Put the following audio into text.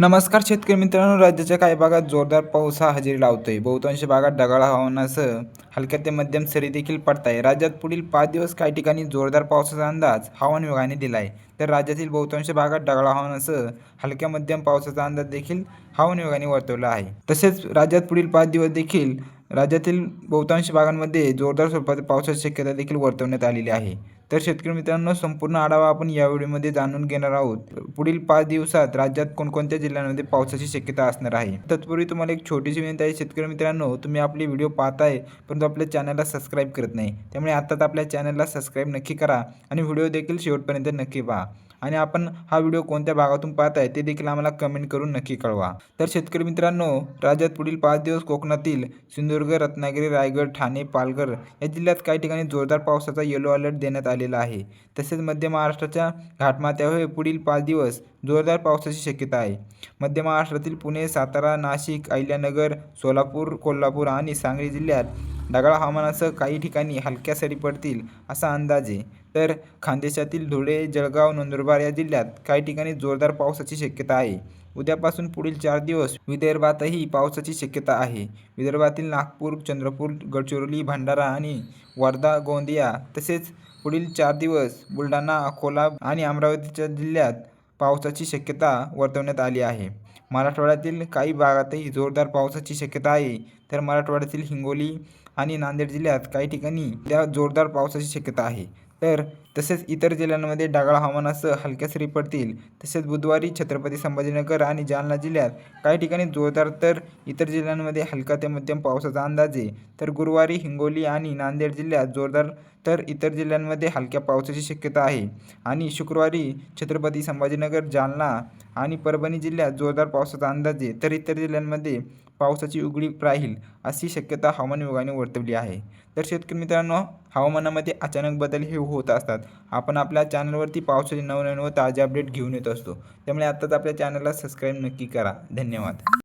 नमस्कार शेतकरी मित्रांनो राज्याच्या काही भागात जोरदार पाऊस हा हजेरी लावतोय. बहुतांश भागात ढगाळ हवामानासह हलक्या ते मध्यम सरी देखील पडताय. राज्यात पुढील पाच दिवस काही ठिकाणी जोरदार पावसाचा अंदाज हवामान विभागाने दिला आहे तर राज्यातील बहुतांश भागात ढगाळ हवामानासह हलक्या मध्यम पावसाचा अंदाज देखील हवामान विभागाने वर्तवला आहे. तसेच राज्यात पुढील पाच दिवस देखील राज्यातील बहुतांश भागांमध्ये जोरदार स्वरूपात पावसाची शक्यता देखील वर्तवण्यात आलेली आहे. तर शेतकरी मित्रांनो संपूर्ण आढावा आपण या व्हिडिओमध्ये जाणून घेणार आहोत. पुढील पाच दिवसात राज्यात कोणकोणत्या जिल्ह्यांमध्ये पावसाची शक्यता असणार आहे? तत्पूर्वी तुम्हाला एक छोटीशी विनंती आहे शेतकरी मित्रांनो तुम्ही आपले व्हिडिओ पाहताय परंतु आपल्या चॅनलला सबस्क्राईब करत नाही. त्यामुळे आत्ताच आपल्या चॅनलला सबस्क्राईब नक्की करा आणि व्हिडिओ देखील शेवटपर्यंत नक्की पहा. आणि आपण हा व्हिडिओ कोणत्या भागातून पाहताय ते देखील आम्हाला कमेंट करून नक्की कळवा. तर शेतकरी मित्रांनो राज्यात पुढील पाच दिवस कोकणातील सिंधुदुर्ग रत्नागिरी रायगड ठाणे पालघर या जिल्ह्यात काही ठिकाणी जोरदार पावसाचा येलो अलर्ट देण्यात आलेला आहे. तसेच मध्य महाराष्ट्राच्या घाटमाथ्यावर पुढील पाच दिवस जोरदार पावसाची शक्यता आहे. मध्य महाराष्ट्रातील पुणे सातारा नाशिक अहिल्यानगर सोलापूर कोल्हापूर आणि सांगली जिल्ह्यात ढगाळ हवामानासह काही ठिकाणी हलक्या सरी पडतील असा अंदाज आहे. तर खानदेशातील धुळे जळगाव नंदुरबार या जिल्ह्यात काही ठिकाणी जोरदार पावसाची शक्यता आहे. उद्यापासून पुढील चार दिवस विदर्भातही पावसाची शक्यता आहे. विदर्भातील नागपूर चंद्रपूर गडचिरोली भंडारा आणि वर्धा गोंदिया तसेच पुढील चार दिवस बुलढाणा अकोला आणि अमरावतीच्या जिल्ह्यात पावसाची शक्यता वर्तवण्यात आली आहे. मराठवाड्यातील काही भागातही जोरदार पावसाची शक्यता आहे. तर मराठवाड्यातील हिंगोली आणि नांदेड जिल्ह्यात काही ठिकाणी त्या जोरदार पावसाची शक्यता आहे. तर तसेच इतर जिल्ह्यांमध्ये ढगाळ हवामानासह हलक्या सरी पडतील. तसेच बुधवारी छत्रपती संभाजीनगर आणि जालना जिल्ह्यात काही ठिकाणी जोरदार तर इतर जिल्ह्यांमध्ये हलका ते मध्यम पावसाचा अंदाज आहे. तर गुरुवारी हिंगोली आणि नांदेड जिल्ह्यात जोरदार तर इतर जिल्ह्यांमध्ये हलक्या पावसाची शक्यता आहे. आणि शुक्रवारी छत्रपती संभाजीनगर जालना आणि परभणी जिल्ह्यात जोरदार पावसाचा अंदाज आहे. तर इतर जिल्ह्यांमध्ये पावसाची उघडीप राहील अशी शक्यता हवामान विभागाने वर्तवली आहे. तर शेतकरी मित्रांनो हवामानामध्ये अचानक बदल हे होत असतात. आपण आपल्या चॅनलवरती पावसाचे नवनवीन व ताजे अपडेट घेऊन येत असतो. त्यामुळे आत्ताच आपल्या चॅनलला सबस्क्राईब नक्की करा. धन्यवाद.